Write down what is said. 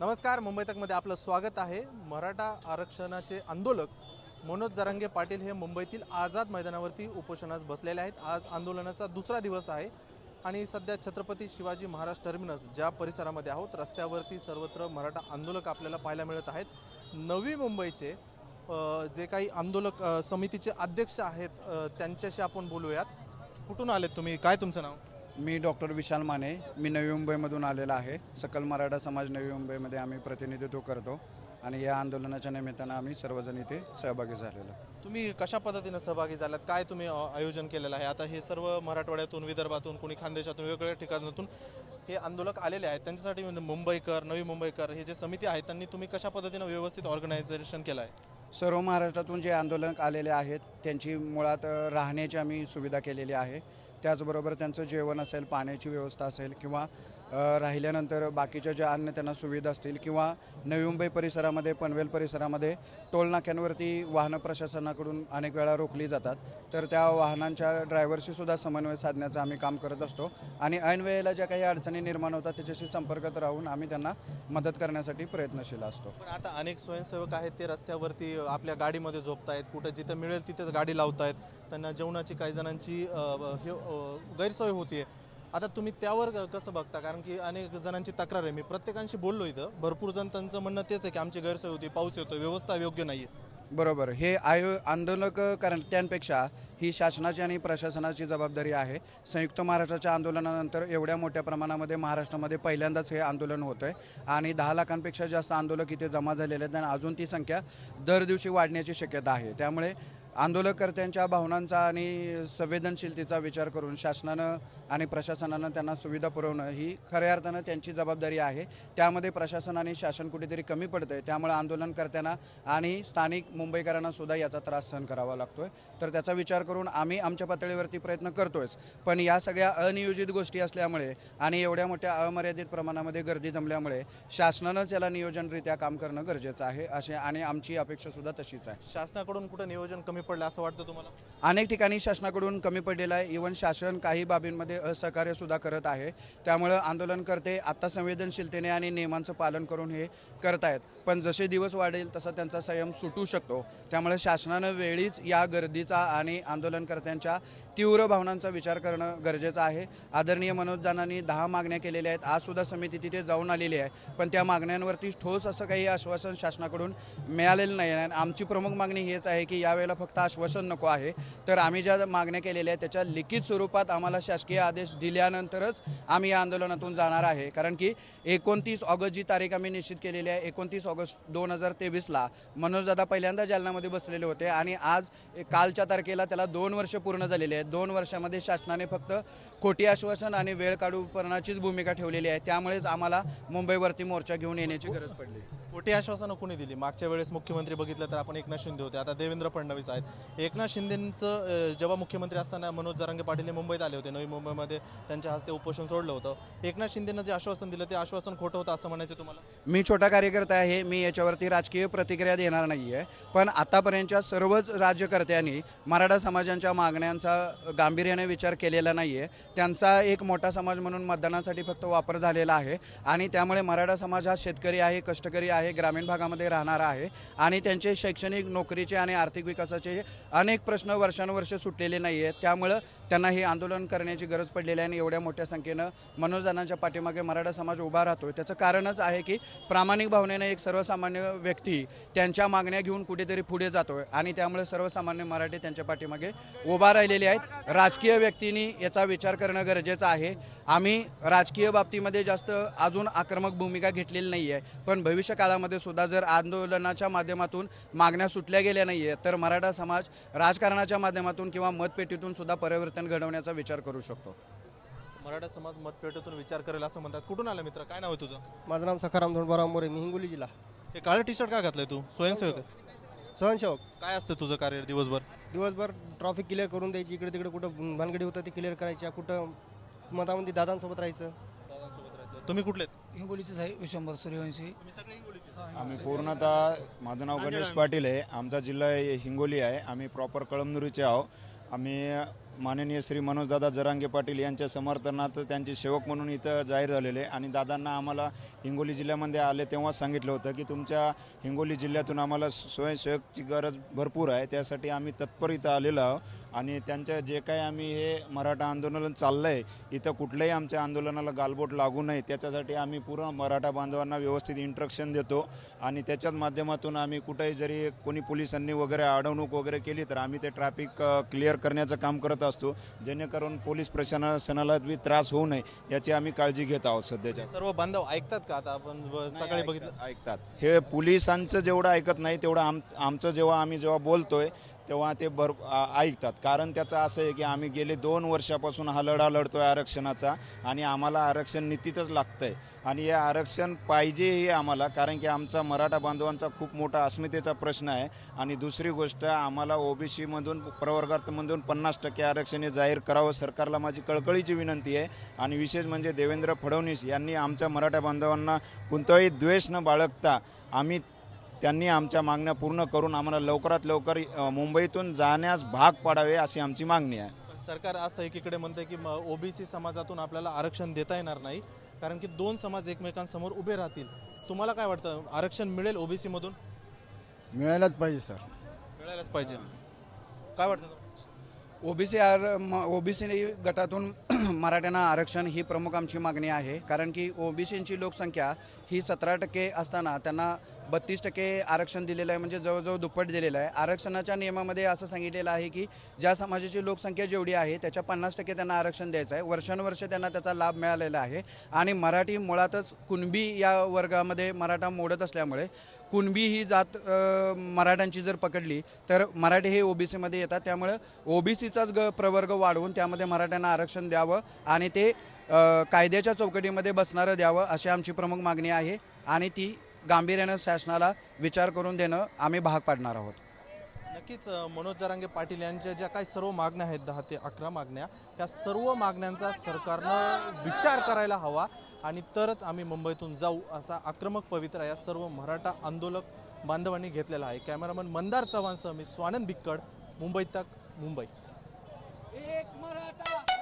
नमस्कार मुंबई तकमध्ये आपलं स्वागत आहे. मराठा आरक्षणाचे आंदोलक मनोज जरांगे पाटील हे मुंबईतील आझाद मैदानावरती उपोषणास बसलेले आहेत. आज आंदोलनाचा दुसरा दिवस आहे आणि सध्या छत्रपती शिवाजी महाराज टर्मिनस ज्या परिसरामध्ये आहोत रस्त्यावरती सर्वत्र मराठा आंदोलक आपल्याला पाहायला मिळत आहेत. नवी मुंबईचे जे काही आंदोलक समितीचे अध्यक्ष आहेत त्यांच्याशी आपण बोलूयात. कुठून आलेत तुम्ही? काय तुमचं नाव? मी डॉक्टर विशाल माने. मी नवी मुंबईमधून आलेला आहे. सकल मराठा समाज नवी मुंबईमध्ये आम्ही प्रतिनिधित्व करतो आणि या आंदोलनाच्या निमित्तानं आम्ही सर्वजण इथे सहभागी झालेलो. तुम्ही कशा पद्धतीनं सहभागी झालात? काय तुम्ही आयोजन केलेलं आहे? आता हे सर्व मराठवाड्यातून विदर्भातून कोणी खानदेशातून वेगवेगळ्या ठिकाणातून हे आंदोलक आलेले आहेत. त्यांच्यासाठी म्हणजे मुंबईकर नवी मुंबईकर हे जे समिती आहे त्यांनी तुम्ही कशा पद्धतीनं व्यवस्थित ऑर्गनायझेशन केलं आहे सर्व महाराष्ट्रातून जे आंदोलक आलेले आहेत त्यांची मुळात राहण्याची आम्ही सुविधा केलेली आहे. त्याचबरोबर त्यांचं जेवण असेल पाण्याची व्यवस्था असेल किंवा राहिल्यानंतर बाकीच्या ज्या अन्य त्यांना सुविधा असतील किंवा नवी मुंबई परिसरामध्ये पनवेल परिसरामध्ये टोलनाक्यांवरती वाहन वाहनं प्रशासनाकडून अनेक वेळा रोखली जातात. तर त्या वाहनांच्या ड्रायव्हरशी सुद्धा समन्वय साधण्याचं आम्ही काम करत असतो. आणि ऐनवेळेला ज्या काही अडचणी निर्माण होतात त्याच्याशी संपर्कात राहून आम्ही त्यांना मदत करण्यासाठी प्रयत्नशील असतो. पण आता अनेक स्वयंसेवक आहेत ते रस्त्यावरती आपल्या गाडीमध्ये झोपतायत. कुठं जिथं मिळेल तिथेच गाडी लावतायत. त्यांना जेवणाची काही जणांची हे अ, गैरसोय होतीये. आता तुम्ही त्यावर कसं बघता? कारण की अनेक जणांची तक्रार आहे. मी प्रत्येकांशी बोललो इथं. भरपूर जण त्यांचं म्हणणं तेच आहे की आमची गैरसोय होती पाऊस येतो व्यवस्था योग्य नाही बरोबर. हे आयो आंदोलक करत्यांपेक्षा ही शासनाची आणि प्रशासनाची जबाबदारी आहे. संयुक्त महाराष्ट्राच्या आंदोलनानंतर एवढ्या मोठ्या प्रमाणामध्ये महाराष्ट्रामध्ये पहिल्यांदाच हे आंदोलन होतं आहे आणि दहा लाखांपेक्षा जास्त आंदोलक इथे जमा झालेले आहेत आणि अजून ती संख्या दर दिवशी वाढण्याची शक्यता आहे. त्यामुळे आंदोलकर्त्यांच्या भावनांचा आणि संवेदनशीलतेचा विचार करून शासनानं आणि प्रशासनानं त्यांना सुविधा पुरवणं ही खऱ्या अर्थानं त्यांची जबाबदारी आहे. त्यामध्ये प्रशासन आणि शासन कुठेतरी कमी पडतं आहे त्यामुळे आंदोलनकर्त्यांना आणि स्थानिक मुंबईकरांना सुद्धा याचा त्रास सहन करावा लागतोय. तर त्याचा विचार करून आम्ही आमच्या पातळीवरती प्रयत्न करतोयच. पण या सगळ्या अनियोजित गोष्टी असल्यामुळे आणि एवढ्या मोठ्या अमर्यादित प्रमाणामध्ये गर्दी जमल्यामुळे शासनानंच याला नियोजनरित्या काम करणं गरजेचं आहे. असे आणि आमची अपेक्षासुद्धा तशीच आहे. शासनाकडून कुठं नियोजन कमी पडला असं वाटतं तुम्हाला? अनेक ठिकाणी शासनाकडून कमी पडलेलं आहे. इवन शासन काही बाबींमध्ये असहकार्यसुद्धा करत आहे. त्यामुळं आंदोलनकर्ते आत्ता संवेदनशीलतेने आणि नियमांचं पालन करून हे करत आहेत पण जसे दिवस वाढेल तसा त्यांचा संयम सुटू शकतो. त्यामुळे शासनानं वेळीच या गर्दीचा आणि आंदोलनकर्त्यांच्या तीव्र भावनांचा विचार करणं गरजेचं आहे. आदरणीय मनोज दानांनी दहा मागण्या केलेल्या आहेत. आजसुद्धा समिती तिथे जाऊन आलेली आहे. पण त्या मागण्यांवरती ठोस असं काही आश्वासन शासनाकडून मिळालेलं नाही. आणि आमची प्रमुख मागणी हेच आहे की यावेळेला फक्त आश्वासन नको आहे. तर आम्ही ज्या मागण्या केलेल्या आहेत त्याच्या लिखित स्वरूपात आम्हाला शासकीय आदेश दिल्यानंतरच आम्ही या आंदोलनातून जाणार आहे. कारण की एकोणतीस ऑगस्ट जी तारीख आम्ही निश्चित केलेली आहे एकोणतीस ऑगस्ट दोन हजार तेवीसला मनोजदादा पहिल्यांदा जालनामध्ये बसलेले होते आणि आज कालच्या तारखेला त्याला दोन वर्ष पूर्ण झालेले आहेत. दोन वर्षामध्ये शासनाने फक्त खोटी आश्वासन आणि वेळ काढूपणाचीच भूमिका ठेवलेली आहे. त्यामुळेच आम्हाला मुंबईवरती मोर्चा घेऊन येण्याची गरज पडली. खोटी आश्वासनं कोणी दिली? मागच्या वेळेस मुख्यमंत्री बघितलं तर आपण एकनाथ शिंदे होते. आता देवेंद्र फडणवीस आहेत. एकनाथ शिंदेंचं जेव्हा मुख्यमंत्री असताना मनोज जरांगे पाटील हे मुंबईत आले होते नवी मुंबईमध्ये त्यांच्या हस्ते उपोषण सोडलं होतं. एकनाथ शिंदेनं जे आश्वासन दिलं ते आश्वासन खोटं होतं असं म्हणायचं तुम्हाला? मी छोटा कार्यकर्ता आहे मी याच्यावरती राजकीय प्रतिक्रिया देणार नाही आहे पण आतापर्यंतच्या सर्वच राज्यकर्त्यांनी मराठा समाजांच्या मागण्यांचा गांभीर्याने विचार केलेला नाही आहे त्यांचा एक मोठा समाज म्हणून मतदानासाठी फक्त वापर झालेला आहे. आणि त्यामुळे मराठा समाज हा शेतकरी आहे कष्टकरी आहे ग्रामीण भागामध्ये राहणारा आहे. आणि त्यांचे शैक्षणिक नोकरीचे आणि आर्थिक विकासाचे अनेक प्रश्न वर्षानुवर्ष सुटलेले नाही आहेत. त्यामुळं त्यांना हे आंदोलन करण्याची गरज पडलेली आहे आणि एवढ्या मोठ्या संख्येनं मनोजदानांच्या पाठीमागे मराठा समाज उभा राहतोय. त्याचं कारणच आहे की प्रामाणिक भावनेनं एक सर्वसामान्य व्यक्ती त्यांच्या मागण्या घेऊन कुठेतरी पुढे जातोय आणि त्यामुळे सर्वसामान्य मराठी त्यांच्या पाठीमागे उभा राहिलेले आहेत. राजकीय व्यक्तींनी याचा विचार करणं गरजेचं आहे. आम्ही राजकीय बाबतीमध्ये जास्त अजून आक्रमक भूमिका घेतलेली नाही आहे. पण भविष्य काळामध्ये सुद्धा जर आंदोलनाच्या माध्यमातून मागण्या सुटल्या गेल्या नाही आहेत तर मराठा समाज राजकारणाच्या माध्यमातून किंवा मतपेटीतून सुद्धा परिवर्तन घडवण्याचा विचार करू शकतो. मराठा समाज मतपेटीतून विचार करेल असं म्हणतात. कुठून आलं मित्र? काय नाव आहे तुझं? माझं नाव सखाराम धोंडबराव मोरे मी हिंगोली जिल्हा. हे काळं टी शर्ट का घातलंय तू? स्वयंसेवक आहे? सहनसेवक काय असतं तुझं कार्य दिवसभर? दिवसभर ट्रॉफिक क्लिअर करून द्यायची इकडे तिकडे कुठं भानगडी होतं ते क्लिअर करायच्या कुठं मतामध्ये दादांसोबत राहायचं. दादांसोबत राहायचं. तुम्ही कुठले? हिंगोलीचेच आहे विश्वंभर सूर्यवंशी. तुम्ही सगळे? आम्ही पूर्णतः माझं नाव गणेश पाटील आहे. आमचा जिल्हा हे हिंगोली आहे. आम्ही प्रॉपर कळमनुरीचे आहो आम्ही माननीय श्री मनोजदादा जरांगे पाटील यांच्या समर्थनात त्यांचे सेवक म्हणून इथं जाहीर झालेले आहे. आणि दादांना आम्हाला हिंगोली जिल्ह्यामध्ये आले तेव्हाच सांगितलं होतं की तुमच्या हिंगोली जिल्ह्यातून आम्हाला स्वयंसेवकची गरज भरपूर आहे. त्यासाठी आम्ही तत्पर इथं आलेलो आहोत. आणि त्यांच्या जे काही आम्ही हे मराठा आंदोलन चाललं आहे इथं कुठल्याही आमच्या आंदोलनाला गालबोट लागू नये. त्याच्यासाठी आम्ही पूर्ण मराठा बांधवांना व्यवस्थित इंट्रक्शन देतो. आणि त्याच्याच माध्यमातून आम्ही कुठेही जरी कोणी पोलिसांनी वगैरे अडवणूक वगैरे केली तर आम्ही ते ट्रॅफिक क्लिअर करण्याचं काम करत असतो जेणेकरून पोलीस प्रशासनाला बी त्रास होऊ नये याची आम्ही काळजी घेत आहोत सध्याच्या. सर्व बांधव ऐकतात का आता? आपण सकाळी बघितलं ऐकतात- ऐकतात. हे पोलिसांचं जेवढं ऐकत नाही तेवढं आम आमचं जेव्हा आम्ही जेव्हा बोलतोय तेव्हा ते भर ऐकतात. कारण त्याचं असं आहे की आम्ही गेले दोन वर्षापासून हा लढा लढतोय आरक्षणाचा आणि आम्हाला आरक्षण नीतीचंच लागतंय. आणि हे आरक्षण पाहिजे हे आम्हाला कारण की आमचा मराठा बांधवांचा खूप मोठा अस्मितेचा प्रश्न आहे. आणि दुसरी गोष्ट आम्हाला ओबीसीमधून प्रवर्गातमधून पन्नास टक्के आरक्षण हे जाहीर करावं सरकारला माझी कळकळीची विनंती आहे. आणि विशेष म्हणजे देवेंद्र फडणवीस यांनी आमच्या मराठा बांधवांना कोणताही द्वेष न बाळगता आम्ही त्यांनी आमच्या मागण्या पूर्ण करून आम्हाला लवकरात लवकर मुंबईतून जाण्यास भाग पाडावे अशी आमची मागणी आहे. सरकार असं एकीकडे म्हणते की ओबीसी समाजातून आपल्याला आरक्षण देता येणार नाही कारण की दोन समाज एकमेकांसमोर उभे राहतील. तुम्हाला काय वाटतं? आरक्षण मिळेल ओबीसी मधून मिळायलाच पाहिजे सर. मिळायलाच पाहिजे. काय वाटतं? ओबीसी आर ओबीसी गटातून मराठ्यांना आरक्षण ही प्रमुख आमची मागणी आहे. कारण की ओबीसींची लोकसंख्या ही सतरा टक्के असताना त्यांना बत्तीस टक्के आरक्षण दिलेलं आहे म्हणजे जवळजवळ दुप्पट दिलेलं आहे. आरक्षणाच्या नियमामध्ये असं सांगितलेलं आहे की ज्या समाजाची लोकसंख्या जेवढी आहे त्याच्या पन्नास टक्के त्यांना आरक्षण द्यायचं आहे. वर्षानुवर्ष त्यांना त्याचा लाभ मिळालेला आहे. आणि मराठी मुळातच कुणबी या वर्गामध्ये मराठा मोडत असल्यामुळे कुणबी ही जात मराठ्यांची जर पकडली तर मराठी हे ओबीसीमध्ये येतात. त्यामुळे ओबीसीचाच ग प्रवर्ग वाढवून त्यामध्ये मराठ्यांना आरक्षण द्यावं आणि ते कायद्याच्या चौकटीमध्ये बसणारं द्यावं अशी आमची प्रमुख मागणी आहे आणि ती गांभीर्यानं शासनाला विचार करून देणं आम्ही भाग पाडणार आहोत. नक्कीच मनोज जरांगे पाटील यांच्या ज्या काही सर्व मागण्या आहेत दहा ते अकरा मागण्या त्या सर्व मागण्यांचा सरकारनं विचार करायला हवा आणि तरच आम्ही मुंबईतून जाऊ असा आक्रमक पवित्रा या सर्व मराठा आंदोलक बांधवांनी घेतलेला आहे. कॅमेरामन मंदार चव्हाणसह मी स्वानंद बिक्कड मुंबई तक मुंबई. एक मराठा!